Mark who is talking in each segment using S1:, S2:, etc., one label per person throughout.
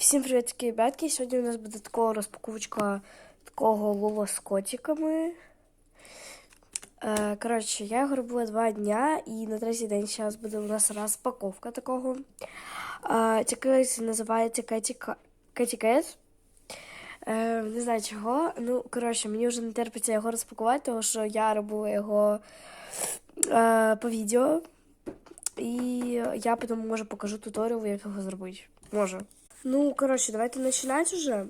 S1: Всім привіт, такі ребятки! Сьогодні у нас буде така розпаковочка такого лоло з котиками. Е, коротше, я його робила два дня, і на третій день зараз буде у нас розпаковка такого. Е, Цікавий називається Кет. Е, не знаю чого. Ну, коротше, мені вже не терпиться його розпакувати, тому що я робила його е, по відео. І я потім, може, покажу туторіал, як його зробити. Може. Ну, коротше, давайте починати уже.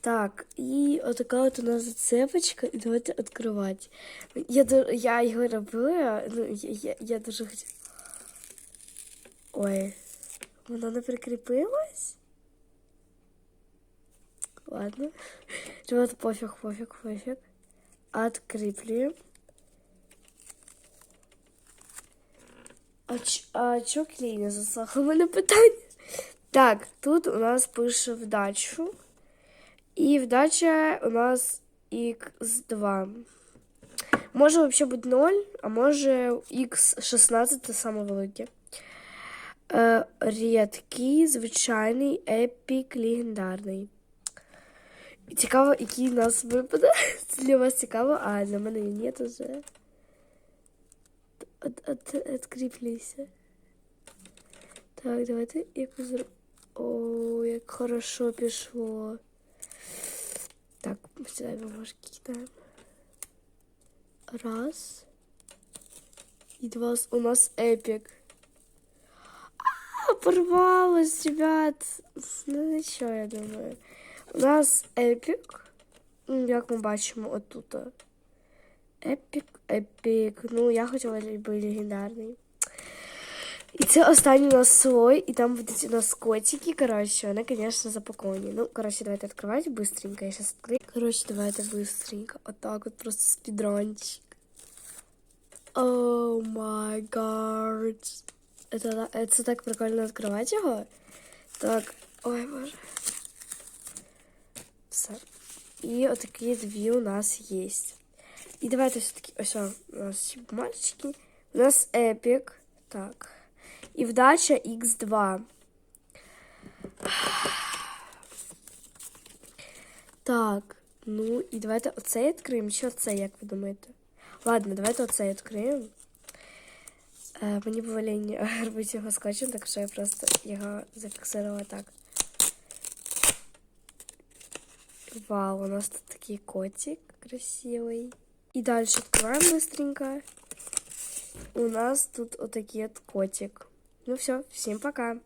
S1: Так, і отака от у нас зацепочка, і давайте відкривати. Я, ду- я його робила, ну, я, я, я дуже хотіла. Ой, воно не прикріпилось? Ладно. Ребята, пофіг, пофіг, пофіг. Откріплюємо. А, ч, а чо клей не засох? У мене питання. Так, тут у нас пише вдачу. І вдача у нас x2. Може взагалі бути 0, а може x16 це саме велике. Е, рідкий, звичайний, епік, легендарний. І Цікаво, який у нас випаде. Це для вас цікаво, а для мене ні, то вже. От, от, откріплюйся. Так, давайте якось зро... О, як хорошо пішло. Так, сюди бумажки кидаємо. Раз. І два. У нас епік. А, порвалось, ребят. Ну нічого, я думаю. У нас епік. М, Як ми бачимо отут. Епік, епік. Ну, я хотіла би легендарний. І це останній у нас слой, і там будуть у нас котики, коротше, вони, звісно, запаковані. Ну, коротше, давайте відкривати быстренько. Я сейчас відкрию. Коротше, давайте быстренько. Отак от просто спідранчик. О май гад. Это, это так прикольно відкривати його. Так, ой, боже. Все. І отакі дві у нас є. І давайте все-таки, ось о, у нас ці бумажечки. У нас епік. Так. І вдача Х2. Так, ну і давайте оцей відкриємо, чи оцей, як ви думаєте? Ладно, давайте оцей відкриємо. Е, мені було лінь робити його скотчем, так що я просто його зафіксувала так. Вау, у нас тут такий котик красивий. І далі відкриваємо быстренько. У нас тут отакий от котик. Ну все, всем пока.